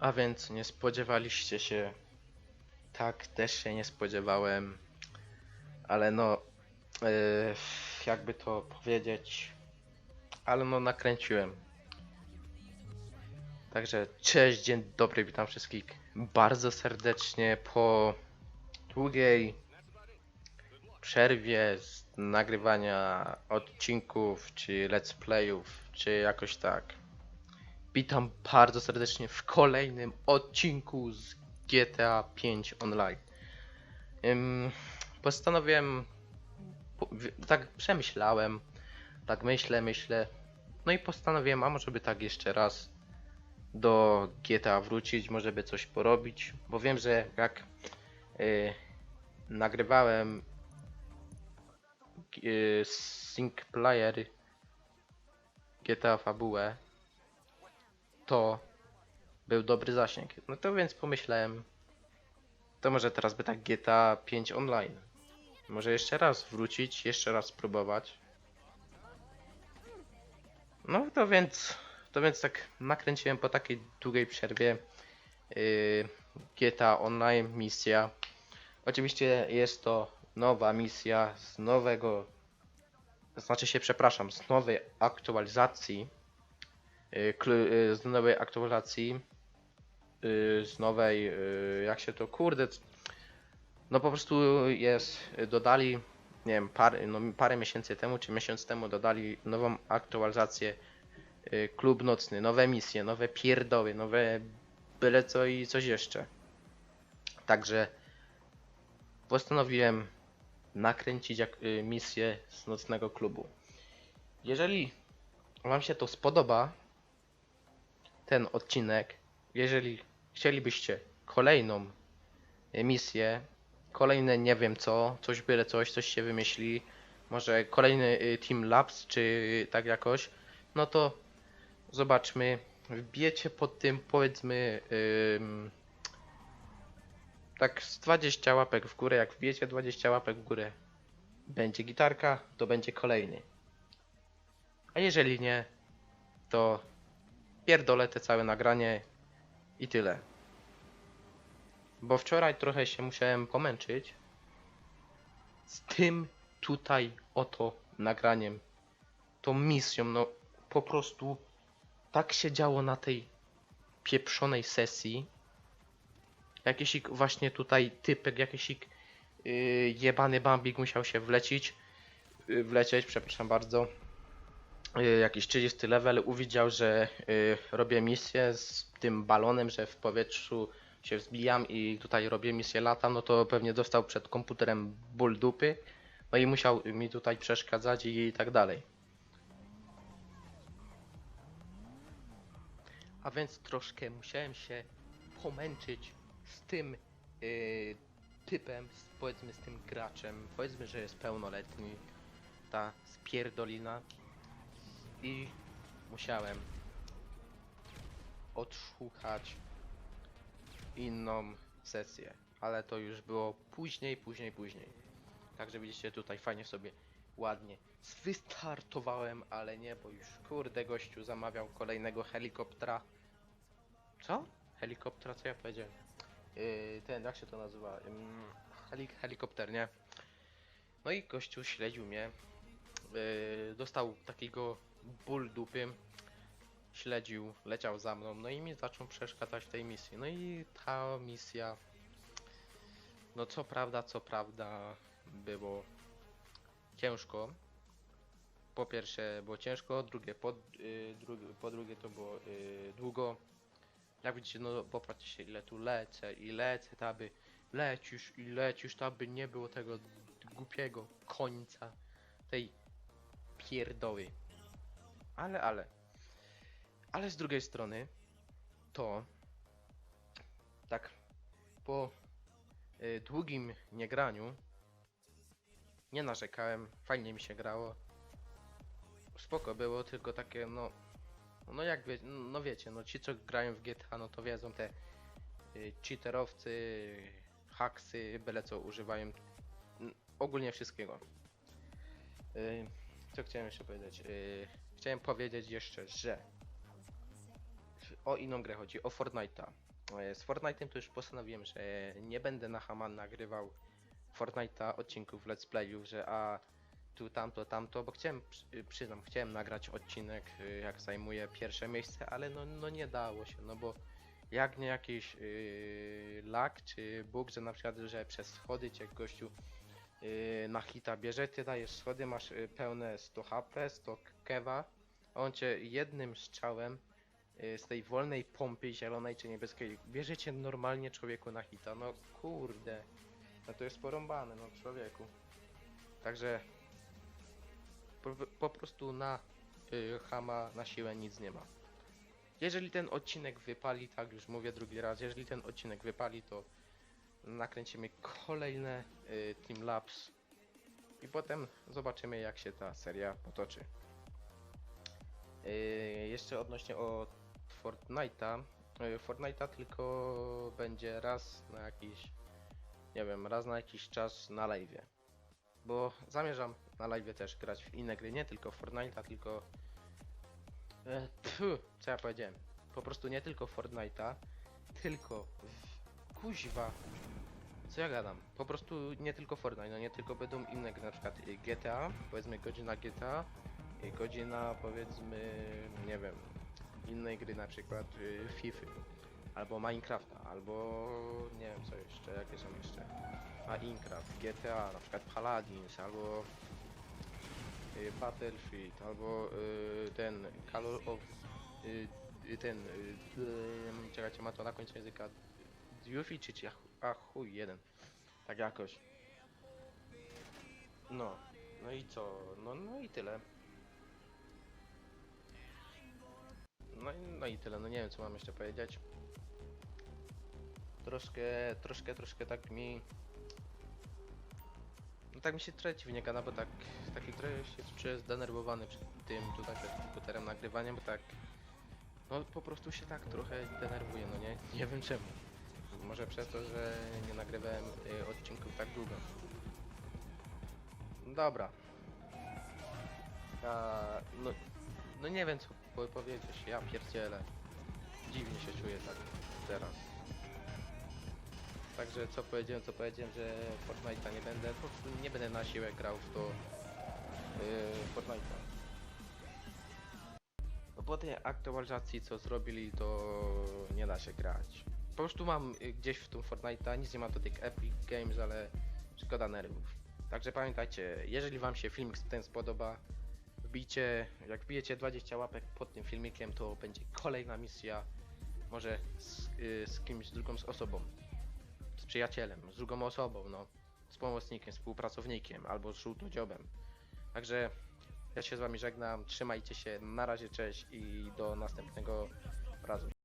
A więc nie spodziewaliście się. Tak, też się nie spodziewałem. Ale no, yy, jakby to powiedzieć. Ale no, nakręciłem. Także cześć, dzień dobry, witam wszystkich bardzo serdecznie po długiej przerwie z nagrywania odcinków, czy let's playów, czy jakoś tak. Witam bardzo serdecznie w kolejnym odcinku z GTA 5 Online. Postanowiłem, tak przemyślałem, tak myślę, myślę, no i postanowiłem, a może by tak jeszcze raz do GTA wrócić, może by coś porobić, bo wiem, że jak y, nagrywałem y, sync player GTA fabułę, to był dobry zasięg. No to więc pomyślałem, to może teraz by tak GTA 5 online. Może jeszcze raz wrócić, jeszcze raz spróbować. No to więc, to więc tak nakręciłem po takiej długiej przerwie yy, GTA Online misja. Oczywiście jest to nowa misja z nowego, znaczy się przepraszam, z nowej aktualizacji z nowej aktualizacji, y, z nowej, y, jak się to, kurde, no po prostu jest, y, dodali, nie wiem, parę, no parę miesięcy temu, czy miesiąc temu dodali nową aktualizację, y, klub nocny, nowe misje, nowe pierdoły, nowe byle co i coś jeszcze. Także postanowiłem nakręcić jak, y, misję z nocnego klubu. Jeżeli Wam się to spodoba, ten odcinek, jeżeli chcielibyście kolejną misję, kolejne nie wiem co, coś byle coś, coś się wymyśli, może kolejny y, Team Labs, czy tak jakoś, no to zobaczmy, wbijecie pod tym powiedzmy ym, tak z 20 łapek w górę, jak wbijecie 20 łapek w górę, będzie gitarka, to będzie kolejny. A jeżeli nie, to pierdolę te całe nagranie i tyle. Bo wczoraj trochę się musiałem pomęczyć z tym tutaj oto nagraniem, tą misją, no po prostu tak się działo na tej pieprzonej sesji. Jakiś właśnie tutaj typek, jakiś yy, jebany bambik musiał się wlecić, yy, wlecieć, przepraszam bardzo jakiś 30 level uwidział, że y, robię misję z tym balonem, że w powietrzu się wzbijam i tutaj robię misję lata, no to pewnie dostał przed komputerem ból dupy, no i musiał mi tutaj przeszkadzać i tak dalej. A więc troszkę musiałem się pomęczyć z tym y, typem, z, powiedzmy z tym graczem, powiedzmy, że jest pełnoletni, ta spierdolina i musiałem odszukać inną sesję, ale to już było później, później, później. Także widzicie tutaj fajnie sobie ładnie wystartowałem, ale nie, bo już kurde gościu zamawiał kolejnego helikoptera. Co? Helikoptera, co ja powiedziałem? Yy, ten, jak się to nazywa? Ym, helik helikopter, nie? No i gościu śledził mnie, yy, dostał takiego ból dupy, śledził, leciał za mną, no i mi zaczął przeszkadzać w tej misji. No i ta misja, no co prawda, co prawda, było ciężko. Po pierwsze było ciężko, drugie po, yy, drugie, po drugie to było yy, długo. Jak widzicie, no popatrzcie się ile tu lecę i lecę, taby lecisz i lecisz, taby nie było tego głupiego końca tej pierdoły. Ale, ale. Ale z drugiej strony to tak po y, długim niegraniu nie narzekałem, fajnie mi się grało. Spoko było, tylko takie no no jak wie, no wiecie, no ci co grają w GTA, no to wiedzą te y, cheaterowcy, haksy, byle co używają mm, ogólnie wszystkiego. Y, co chciałem jeszcze powiedzieć? Y, chciałem powiedzieć jeszcze, że o inną grę chodzi, o Fortnite'a. e, z Fortnite'em to już postanowiłem, że nie będę na Haman nagrywał Fortnite'a odcinków let's playów, że a tu tamto, tamto, bo chciałem, y, przyznam, chciałem nagrać odcinek y, jak zajmuję pierwsze miejsce, ale no, no nie dało się, no bo jak nie jakiś yy, lag czy bóg, że na przykład, że przez schody cię gościu yy, na hita bierze, ty dajesz schody, masz yy, pełne 100 HP, 100 kewa, on cię jednym strzałem yy, z tej wolnej pompy zielonej czy niebieskiej bierze cię normalnie człowieku na hita, no kurde, no to jest porąbane, no człowieku. Także po, po prostu na yy, Hama na siłę nic nie ma. Jeżeli ten odcinek wypali, tak już mówię drugi raz, jeżeli ten odcinek wypali, to nakręcimy kolejne y, Team Labs i potem zobaczymy jak się ta seria potoczy. Y, jeszcze odnośnie o Fortnite'a. Y, Fortnite'a tylko będzie raz na jakiś, nie wiem, raz na jakiś czas na live. Bo zamierzam na live też grać w inne gry, nie tylko Fortnite'a, tylko E, pfu, co ja powiedziałem? Po prostu nie tylko Fortnite'a, tylko w... kuźwa. Co ja gadam? Po prostu nie tylko Fortnite, no nie tylko będą inne gry, na przykład y, GTA, powiedzmy godzina GTA, y, godzina powiedzmy, nie wiem, innej gry na przykład y, FIFA, albo Minecrafta, albo nie wiem co jeszcze, jakie są jeszcze. Minecraft, GTA, na przykład Paladins, albo Battlefield albo ten Call of ten czekajcie ma to na końcu języka Duty czy czy a jeden. Tak jakoś. No no i co? No no i tyle. No no i tyle. No nie wiem co mam jeszcze powiedzieć. Troszkę troszkę troszkę tak mi no tak mi się trochę dziwnie gada, bo tak, taki trochę się czuję zdenerwowany przed tym tutaj przed komputerem nagrywaniem, bo tak, no po prostu się tak trochę denerwuję, no nie, nie wiem czemu. Może przez to, że nie nagrywałem y, odcinków tak długo. Dobra. A, no, no nie wiem co po powiedzieć, ja pierdzielę. Dziwnie się czuję tak teraz. Także co powiedziałem, co powiedziałem, że Fortnite'a nie będę, po prostu nie będę na siłę grał w to yy, Fortnite'a. No po tej aktualizacji co zrobili to nie da się grać. Po prostu mam y, gdzieś w tym Fortnite'a, nic nie ma do tych Epic Games, ale szkoda nerwów. Także pamiętajcie, jeżeli wam się filmik ten spodoba, wbijcie, jak wbijecie 20 łapek pod tym filmikiem, to będzie kolejna misja, może z, y, z kimś, z drugą z osobą z przyjacielem, z drugą osobą, no, z pomocnikiem, współpracownikiem albo z żółtodziobem. Także ja się z wami żegnam, trzymajcie się, na razie cześć i do następnego razu.